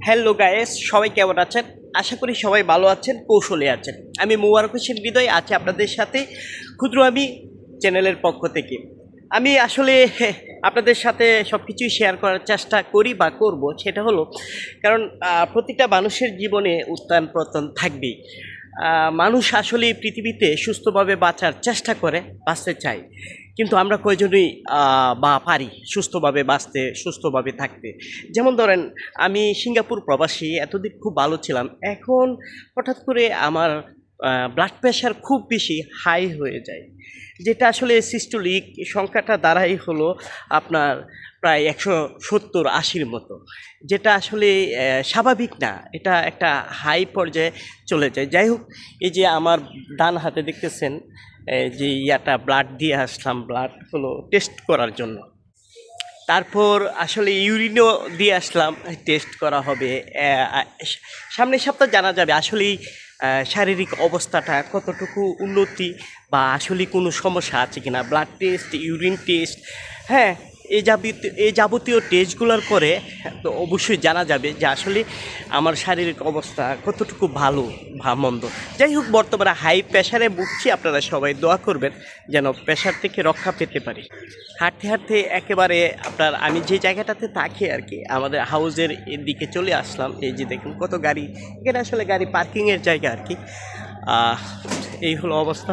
Hello guys সবাই কেমন আছেন? আশা করি সবাই ভালো আছেন, কৌশলে আছেন। আমি মুবারক হোসেন হৃদয় আছি আপনাদের সাথে ক্ষুদ্র আমি চ্যানেলের পক্ষ থেকে। আমি আসলে আপনাদের সাথে সব কিছুই শেয়ার করার চেষ্টা করি বা করব, সেটা হলো, কারণ প্রতিটা মানুষের জীবনে উত্থান পতন থাকবেই। মানুষ আসলে পৃথিবীতে সুস্থভাবে বাঁচার চেষ্টা করে, বাঁচতে চায়। কিন্তু আমরা কয়জনই বা পারি সুস্থভাবে বাঁচতে, সুস্থভাবে থাকতে? যেমন ধরেন, আমি সিঙ্গাপুর প্রবাসী, এতদিন খুব ভালো ছিলাম। এখন হঠাৎ করে আমার ব্লাড প্রেশার খুব বেশি হাই হয়ে যায়। যেটা আসলে সিস্টোলিক সংখ্যাটা দাঁড়াই হলো আপনার প্রায় একশো সত্তর, আশির মতো। যেটা আসলে স্বাভাবিক না, এটা একটা হাই পর্যায়ে চলে যায়। যাই হোক, এই যে আমার ডান হাতে দেখতেছেন যে ইয়াটা ব্লাড দিয়ে আসলাম ব্লাড হলো টেস্ট করার জন্য। তারপর আসলে ইউরিনও দিয়ে আসলাম টেস্ট করা হবে সামনের সপ্তাহ জানা যাবে। আসলেই শারীরিক অবস্থাটা কতটুকু উন্নতি বা আসলে কোনো সমস্যা আছে কিনা? ব্লাড টেস্ট ইউরিন টেস্ট হ্যাঁ এই যাবতীয় এই যাবতীয় টেস্টগুলোর পরে তো অবশ্যই জানা যাবে যে আসলে আমার শারীরিক অবস্থা কতটুকু ভালো বা মন্দ যাই হোক বর্তমানে হাই প্রেশারে ভুগছি আপনারা সবাই দোয়া করবেন যেন প্রেশার থেকে রক্ষা পেতে পারি হাঁটতে হাঁটতে একেবারে আপনার আমি যে জায়গাটাতে থাকি আর কি আমাদের হাউসের দিকে চলে আসলাম এই যে দেখুন কত গাড়ি এখানে আসলে গাড়ি পার্কিংয়ের জায়গা আর কি এই হলো অবস্থা